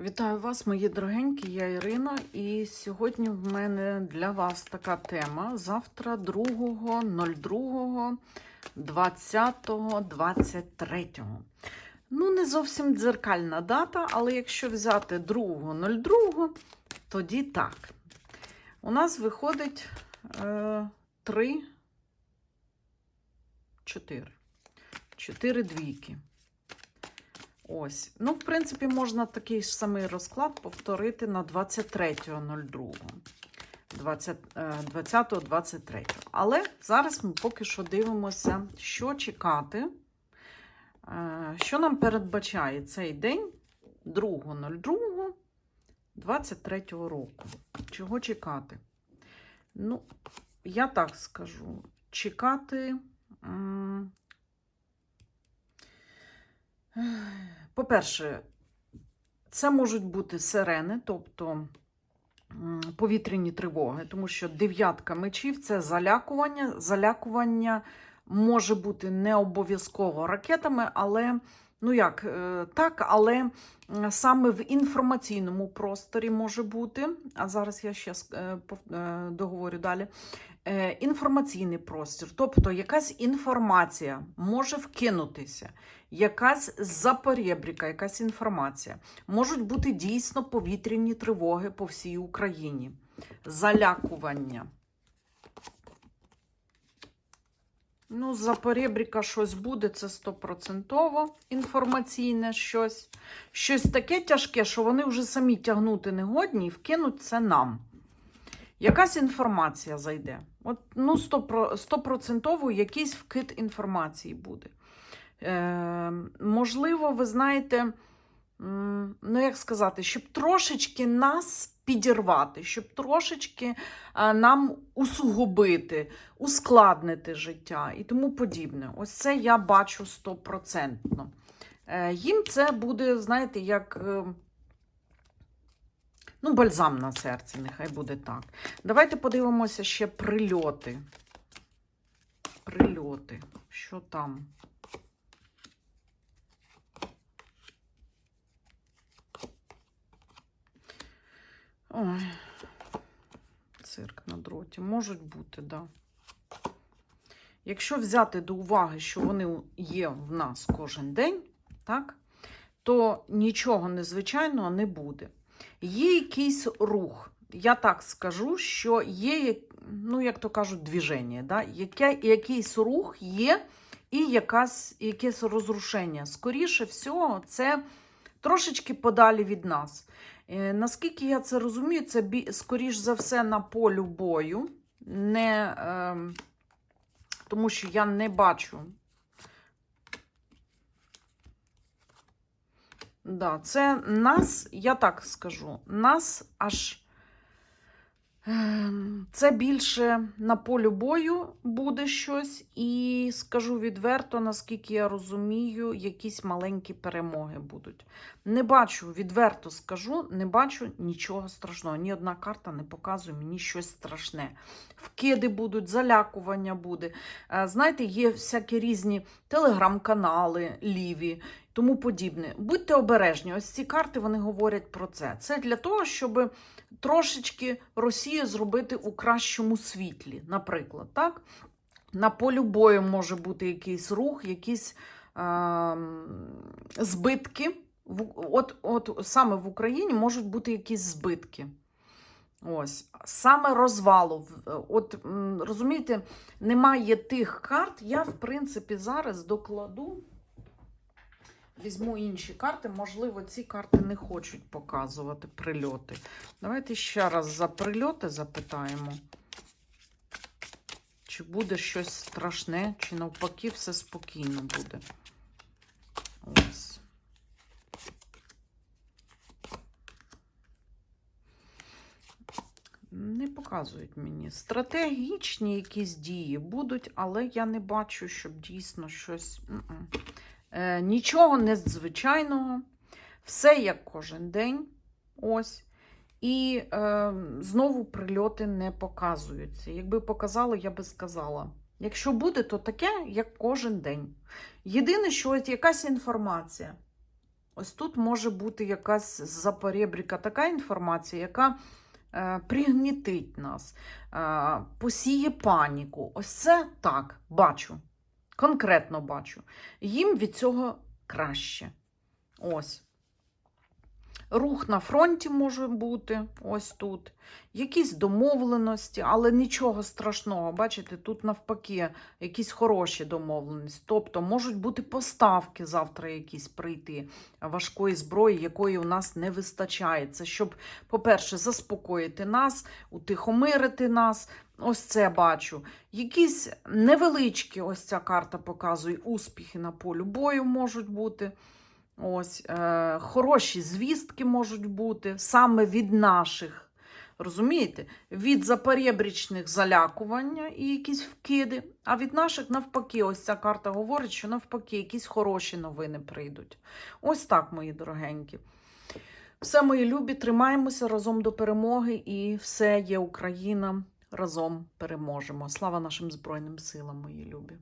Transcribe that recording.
Вітаю вас, мої дорогенькі, я Ірина, і сьогодні в мене для вас така тема. Завтра 2.02.20.23. Ну, не зовсім дзеркальна дата, але якщо взяти 2.02, тоді так. У нас виходить е, 3, 4. 4 двійки. Ось. Ну, в принципі, можна такий ж самий розклад повторити на 23.02. 20-23. Але зараз ми поки що дивимося, що чекати, е, що нам передбачає цей день 2.02.23 року. Чого чекати? Ну, я так скажу, чекати. По-перше, це можуть бути сирени, тобто повітряні тривоги, тому що дев'ятка мечів це залякування. Залякування може бути не обов'язково ракетами, але, ну як, е, так, але саме в інформаційному просторі може бути. А зараз я ще е, е, договорю далі. Е, Інформаційний простір, тобто якась інформація може вкинутися, якась запорєбріка, якась інформація. Можуть бути дійсно повітряні тривоги по всій Україні, залякування. Ну, запорєбріка щось буде, це стопроцентово інформаційне щось. Щось таке тяжке, що вони вже самі тягнути не годні і вкинуть це нам. Якась інформація зайде. От, ну, 100%, стопроцентово якийсь вкид інформації буде. Е, можливо, ви знаєте, ну як сказати, щоб трошечки нас підірвати, щоб трошечки е, нам усугубити, ускладнити життя і тому подібне. Ось це я бачу стопроцентно. Е, їм це буде, знаєте, як. Ну, бальзам на серці, нехай буде так. Давайте подивимося ще прильоти. Прильоти. Що там? Ой, цирк на дроті. Можуть бути, да. Якщо взяти до уваги, що вони є в нас кожен день, так, то нічого незвичайного не буде. Є якийсь рух. Я так скажу, що є, ну, як то кажуть, движення, да? Яке, якийсь рух є і якась, якесь розрушення. Скоріше всього, це трошечки подалі від нас. Е, наскільки я це розумію, це скоріш за все на полю бою, не, е, тому що я не бачу. Да, це нас, я так скажу, нас аж ем, це більше на полю бою буде щось, і скажу відверто, наскільки я розумію, якісь маленькі перемоги будуть. Не бачу, відверто скажу, не бачу нічого страшного. Ні одна карта не показує мені щось страшне. Вкиди будуть, залякування буде. Е, Знаєте, є всякі різні телеграм-канали, ліві тому подібне. Будьте обережні, ось ці карти вони говорять про це. Це для того, щоб трошечки Росію зробити у кращому світлі, наприклад. так? На полі бою може бути якийсь рух, якісь е, збитки. От, от саме в Україні можуть бути якісь збитки. Ось, саме розвалу. От розумієте, немає тих карт. Я, в принципі, зараз докладу. Візьму інші карти, можливо, ці карти не хочуть показувати прильоти. Давайте ще раз за прильоти запитаємо. Чи буде щось страшне, чи навпаки все спокійно буде. Ось. Не показують мені. Стратегічні якісь дії будуть, але я не бачу, щоб дійсно щось. Е, нічого незвичайного. Все як кожен день. Ось. І е, знову прильоти не показуються. Якби показали, я би сказала. Якщо буде, то таке, як кожен день. Єдине, що якась інформація. Ось тут може бути якась з-за така інформація, яка е, пригнітить нас, е, посіє паніку. Ось це так, бачу. Конкретно бачу. Їм від цього краще. Ось. Рух на фронті може бути ось тут. Якісь домовленості, але нічого страшного. Бачите, тут навпаки якісь хороші домовленості. Тобто можуть бути поставки завтра якісь прийти важкої зброї, якої у нас не вистачає. Це щоб, по-перше, заспокоїти нас, утихомирити нас. Ось це бачу. Якісь невеличкі, ось ця карта показує, успіхи на полю бою можуть бути. Ось, е, хороші звістки можуть бути саме від наших, розумієте? Від заперебрічних залякування і якісь вкиди, а від наших навпаки, ось ця карта говорить, що навпаки, якісь хороші новини прийдуть. Ось так, мої дорогенькі. Все, мої любі, тримаємося разом до перемоги, і все є Україна. Разом переможемо. Слава нашим Збройним силам, мої любі.